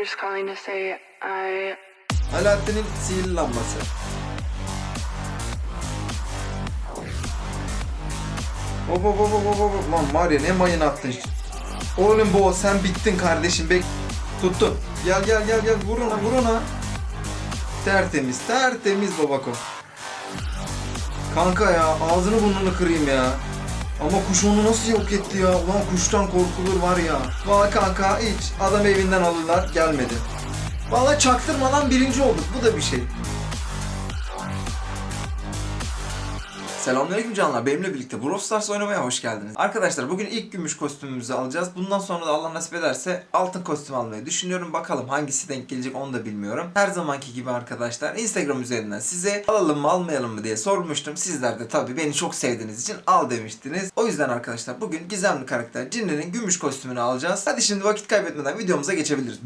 I'm just calling to say I Alaaddin'in sihirli lambası. Hop hop hop hop hop. Lan var ya ne mayın attın. Oğlum bu sen bittin kardeşim. Bek Tuttum. Gel gel gel gel vur ona vur ona. Tertemiz tertemiz babako. Kanka ya ağzını burnunu kırayım ya. Ama kuş onu nasıl yok etti ya? Ulan kuştan korkulur var ya. Valla kanka hiç adam evinden alırlar gelmedi. Valla çaktırmadan birinci olduk. Bu da bir şey. Selamünaleyküm canlar. Benimle birlikte Brawl Stars oynamaya hoş geldiniz. Arkadaşlar bugün ilk gümüş kostümümüzü alacağız. Bundan sonra da Allah nasip ederse altın kostüm almayı düşünüyorum. Bakalım hangisi denk gelecek onu da bilmiyorum. Her zamanki gibi arkadaşlar Instagram üzerinden size alalım mı almayalım mı diye sormuştum. Sizler de tabii beni çok sevdiğiniz için al demiştiniz. O yüzden arkadaşlar bugün gizemli karakter Cinli'nin gümüş kostümünü alacağız. Hadi şimdi vakit kaybetmeden videomuza geçebiliriz.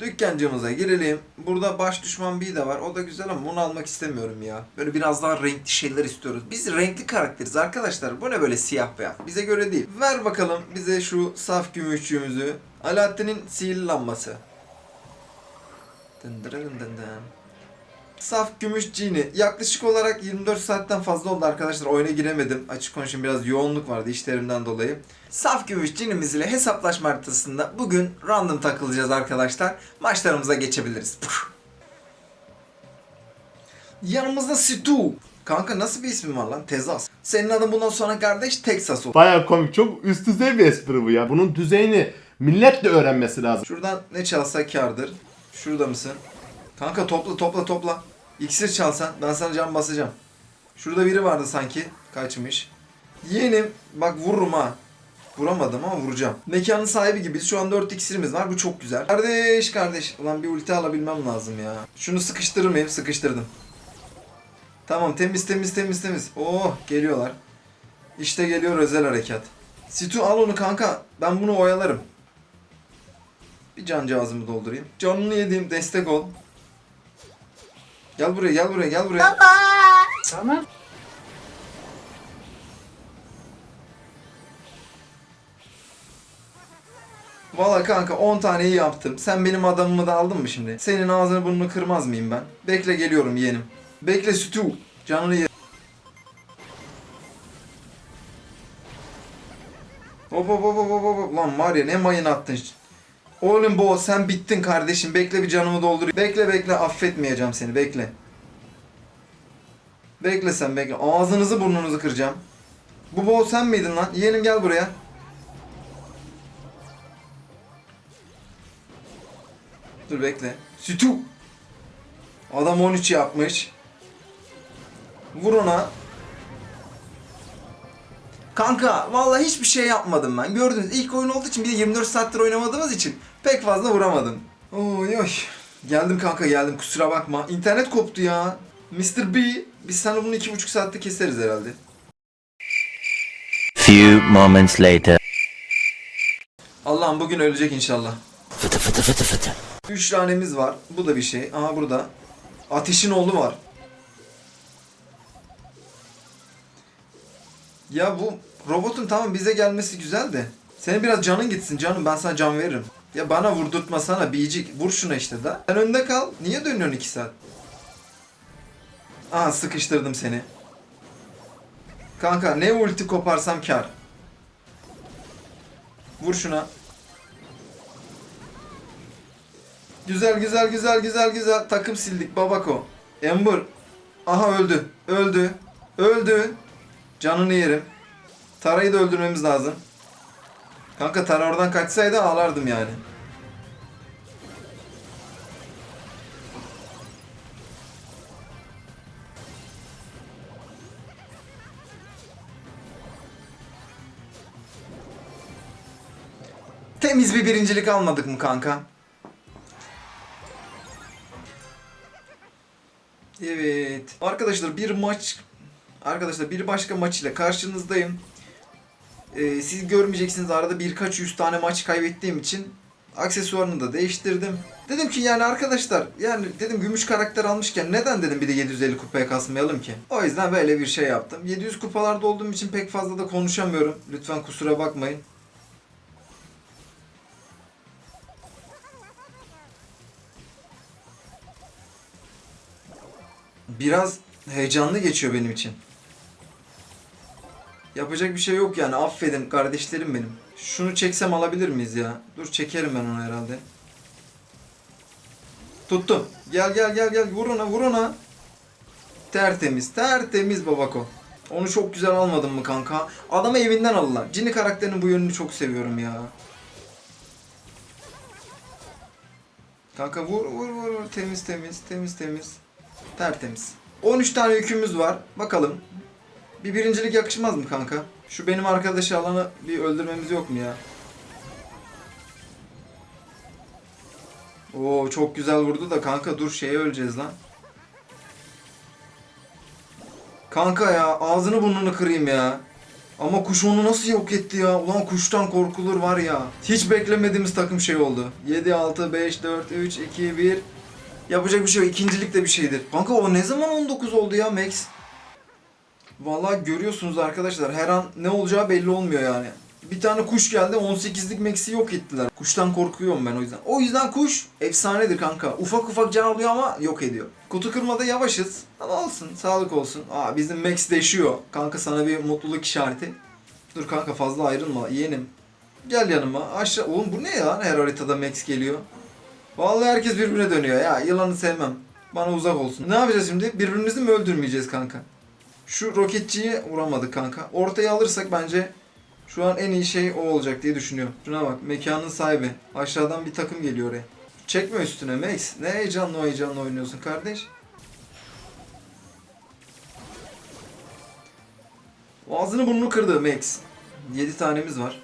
Dükkancımıza girelim. Burada baş düşman bir de var. O da güzel ama bunu almak istemiyorum ya. Böyle biraz daha renkli şeyler istiyoruz. Biz renkli karakteriz arkadaşlar. Bu ne böyle siyah beyaz? Bize göre değil. Ver bakalım bize şu saf gümüşçüğümüzü. Alaaddin'in sihirli lambası. Dın dırın dın dın. Saf gümüş cini. Yaklaşık olarak 24 saatten fazla oldu arkadaşlar. Oyuna giremedim. Açık konuşayım biraz yoğunluk vardı işlerimden dolayı. Saf gümüş cinimiz ile hesaplaşma haritasında bugün random takılacağız arkadaşlar. Maçlarımıza geçebiliriz. Puh. Yanımızda Situ. Kanka nasıl bir ismin var lan? Tezas. Senin adın bundan sonra kardeş Texas olur. Baya komik. Çok üst düzey bir espri bu ya. Bunun düzeyini millet de öğrenmesi lazım. Şuradan ne çalsa kardır. Şurada mısın? Kanka topla topla topla. İksir çalsan ben sana can basacağım. Şurada biri vardı sanki. Kaçmış. Yeğenim bak vururum ha. Vuramadım ama vuracağım. Mekanın sahibi gibiyiz. Şu an 4 iksirimiz var. Bu çok güzel. Kardeş kardeş. Ulan bir ulti alabilmem lazım ya. Şunu sıkıştırır mıyım? Sıkıştırdım. Tamam temiz temiz temiz temiz. Oh geliyorlar. İşte geliyor özel harekat. Situ al onu kanka. Ben bunu oyalarım. Bir cancağızımı doldurayım. Canını yediğim destek ol. Gel buraya gel buraya gel buraya. Tamam. Valla kanka 10 taneyi yaptım. Sen benim adamımı da aldın mı şimdi? Senin ağzını burnunu kırmaz mıyım ben? Bekle geliyorum yeğenim. Bekle sütü. Canını ye. Hop hop hop hop hop. Lan var ya ne mayın attın. Oğlum bu sen bittin kardeşim. Bekle bir canımı doldurayım. Bekle bekle affetmeyeceğim seni bekle. Bekle sen bekle. Ağzınızı burnunuzu kıracağım. Bu bo sen miydin lan? Yeğenim gel buraya. Dur bekle. Sütü. Adam 13 yapmış. Vur ona. Kanka vallahi hiçbir şey yapmadım ben. Gördünüz ilk oyun olduğu için bir de 24 saattir oynamadığımız için pek fazla vuramadım. Oy oy. Geldim kanka geldim kusura bakma. İnternet koptu ya. Mr. B. Biz sana bunu iki buçuk saatte keseriz herhalde. Few moments later. Allah'ım bugün ölecek inşallah. Fıtı fıtı fıtı fıtı. Üç tanemiz var. Bu da bir şey. Aha burada. Ateşin oğlu var. Ya bu robotun tamam bize gelmesi güzel de. Senin biraz canın gitsin canım ben sana can veririm. Ya bana vurdurtmasana biyicik. Vur şuna işte da. Sen önde kal. Niye dönüyorsun iki saat? Aha sıkıştırdım seni. Kanka ne ulti koparsam kar. Vur şuna. Güzel güzel güzel güzel güzel takım sildik babako. Ember. Aha öldü. Öldü. Öldü. Canını yerim. Tara'yı da öldürmemiz lazım. Kanka Tara oradan kaçsaydı ağlardım yani. Temiz bir birincilik almadık mı kanka? Evet. Arkadaşlar bir maç Arkadaşlar bir başka maç ile karşınızdayım. Ee, siz görmeyeceksiniz arada birkaç yüz tane maç kaybettiğim için aksesuarını da değiştirdim. Dedim ki yani arkadaşlar yani dedim gümüş karakter almışken neden dedim bir de 750 kupaya kasmayalım ki. O yüzden böyle bir şey yaptım. 700 kupalarda olduğum için pek fazla da konuşamıyorum. Lütfen kusura bakmayın. Biraz heyecanlı geçiyor benim için. Yapacak bir şey yok yani. Affedin kardeşlerim benim. Şunu çeksem alabilir miyiz ya? Dur çekerim ben onu herhalde. Tuttum. Gel gel gel gel. Vur ona vur ona. Tertemiz. Tertemiz babako. Onu çok güzel almadın mı kanka? Adamı evinden aldılar. Cini karakterinin bu yönünü çok seviyorum ya. Kanka vur vur vur vur. Temiz temiz temiz temiz. Tertemiz. 13 tane yükümüz var. Bakalım. Bir birincilik yakışmaz mı kanka? Şu benim arkadaşı alanı bir öldürmemiz yok mu ya? Oo çok güzel vurdu da kanka dur şeye öleceğiz lan. Kanka ya ağzını burnunu kırayım ya. Ama kuş onu nasıl yok etti ya? Ulan kuştan korkulur var ya. Hiç beklemediğimiz takım şey oldu. 7, 6, 5, 4, 3, 2, 1. Yapacak bir şey yok. İkincilik de bir şeydir. Kanka o ne zaman 19 oldu ya Max? Vallahi görüyorsunuz arkadaşlar her an ne olacağı belli olmuyor yani. Bir tane kuş geldi 18'lik Max'i yok ettiler. Kuştan korkuyorum ben o yüzden. O yüzden kuş efsanedir kanka. Ufak ufak can alıyor ama yok ediyor. Kutu kırmada yavaşız. Ama olsun sağlık olsun. Aa bizim Max deşiyor. Kanka sana bir mutluluk işareti. Dur kanka fazla ayrılma yeğenim. Gel yanıma. Aşağı. Oğlum bu ne ya? Her haritada Max geliyor. Vallahi herkes birbirine dönüyor ya. Yılanı sevmem. Bana uzak olsun. Ne yapacağız şimdi? Birbirimizi mi öldürmeyeceğiz kanka? Şu roketçiyi vuramadık kanka. Ortaya alırsak bence şu an en iyi şey o olacak diye düşünüyorum. Şuna bak mekanın sahibi. Aşağıdan bir takım geliyor oraya. Çekme üstüne Max. Ne heyecanlı heyecanlı oynuyorsun kardeş. Ağzını burnunu kırdı Max. 7 tanemiz var.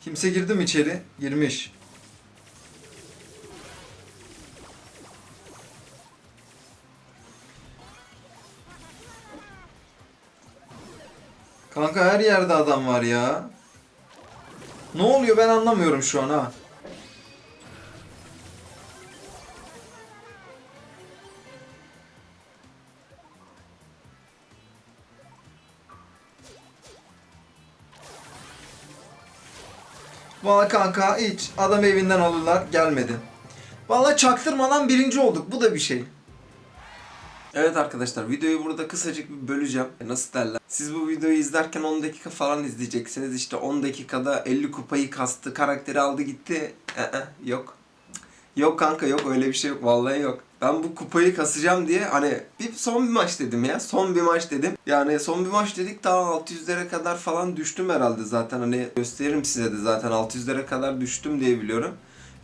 Kimse girdi mi içeri? Girmiş. Kanka her yerde adam var ya. Ne oluyor ben anlamıyorum şu an ha. Valla kanka hiç adam evinden alırlar gelmedi. Valla çaktırmadan birinci olduk bu da bir şey. Evet arkadaşlar videoyu burada kısacık bir böleceğim. Nasıl derler? Siz bu videoyu izlerken 10 dakika falan izleyeceksiniz. İşte 10 dakikada 50 kupayı kastı, karakteri aldı gitti. Ee, yok. Yok kanka yok öyle bir şey yok. Vallahi yok. Ben bu kupayı kasacağım diye hani bir son bir maç dedim ya. Son bir maç dedim. Yani son bir maç dedik daha 600'lere kadar falan düştüm herhalde zaten. Hani gösteririm size de zaten 600'lere kadar düştüm diye biliyorum.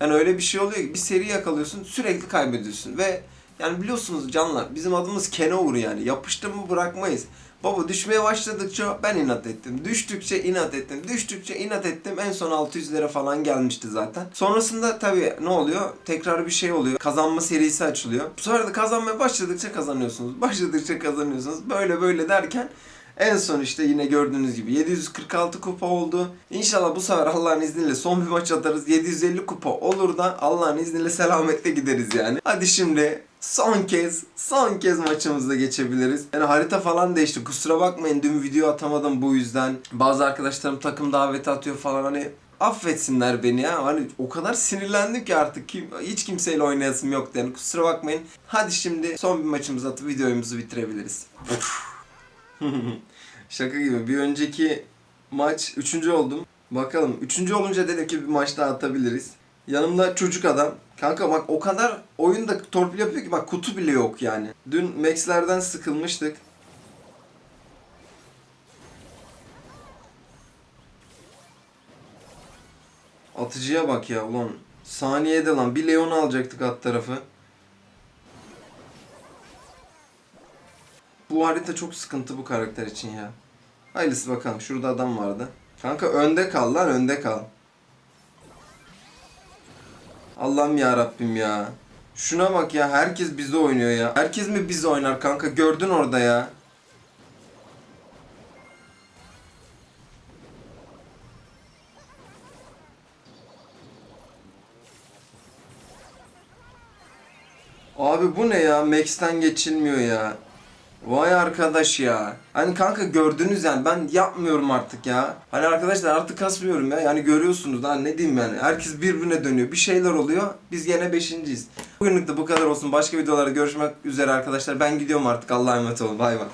Yani öyle bir şey oluyor ki bir seri yakalıyorsun sürekli kaybediyorsun ve yani biliyorsunuz canlar bizim adımız Kenover yani yapıştın mı bırakmayız. Baba düşmeye başladıkça ben inat ettim. Düştükçe inat ettim. Düştükçe inat ettim. En son 600'lere falan gelmişti zaten. Sonrasında tabii ne oluyor? Tekrar bir şey oluyor. Kazanma serisi açılıyor. Bu sefer de kazanmaya başladıkça kazanıyorsunuz. Başladıkça kazanıyorsunuz. Böyle böyle derken en son işte yine gördüğünüz gibi 746 kupa oldu. İnşallah bu sefer Allah'ın izniyle son bir maç atarız. 750 kupa olur da Allah'ın izniyle selametle gideriz yani. Hadi şimdi son kez, son kez maçımıza geçebiliriz. Yani harita falan değişti. Kusura bakmayın dün video atamadım bu yüzden. Bazı arkadaşlarım takım daveti atıyor falan hani affetsinler beni ya. Hani o kadar sinirlendim ki artık kim, hiç kimseyle oynayasım yok yani. Kusura bakmayın. Hadi şimdi son bir maçımızı atıp videomuzu bitirebiliriz. Şaka gibi. Bir önceki maç üçüncü oldum. Bakalım. Üçüncü olunca dedim ki bir maç daha atabiliriz. Yanımda çocuk adam. Kanka bak o kadar oyunda torpil yapıyor ki bak kutu bile yok yani. Dün Max'lerden sıkılmıştık. Atıcıya bak ya ulan. Saniyede lan. Bir Leon alacaktık alt tarafı. Bu harita çok sıkıntı bu karakter için ya. Hayırlısı bakalım. Şurada adam vardı. Kanka önde kal lan önde kal. Allah'ım ya Rabbim ya. Şuna bak ya herkes bizi oynuyor ya. Herkes mi bizi oynar kanka? Gördün orada ya. Abi bu ne ya? Max'ten geçilmiyor ya. Vay arkadaş ya. Hani kanka gördünüz yani ben yapmıyorum artık ya. Hani arkadaşlar artık kasmıyorum ya. Yani görüyorsunuz daha ne diyeyim yani. Herkes birbirine dönüyor. Bir şeyler oluyor. Biz gene beşinciyiz. Bugünlük de bu kadar olsun. Başka videolarda görüşmek üzere arkadaşlar. Ben gidiyorum artık. Allah'a emanet olun. Bay bay.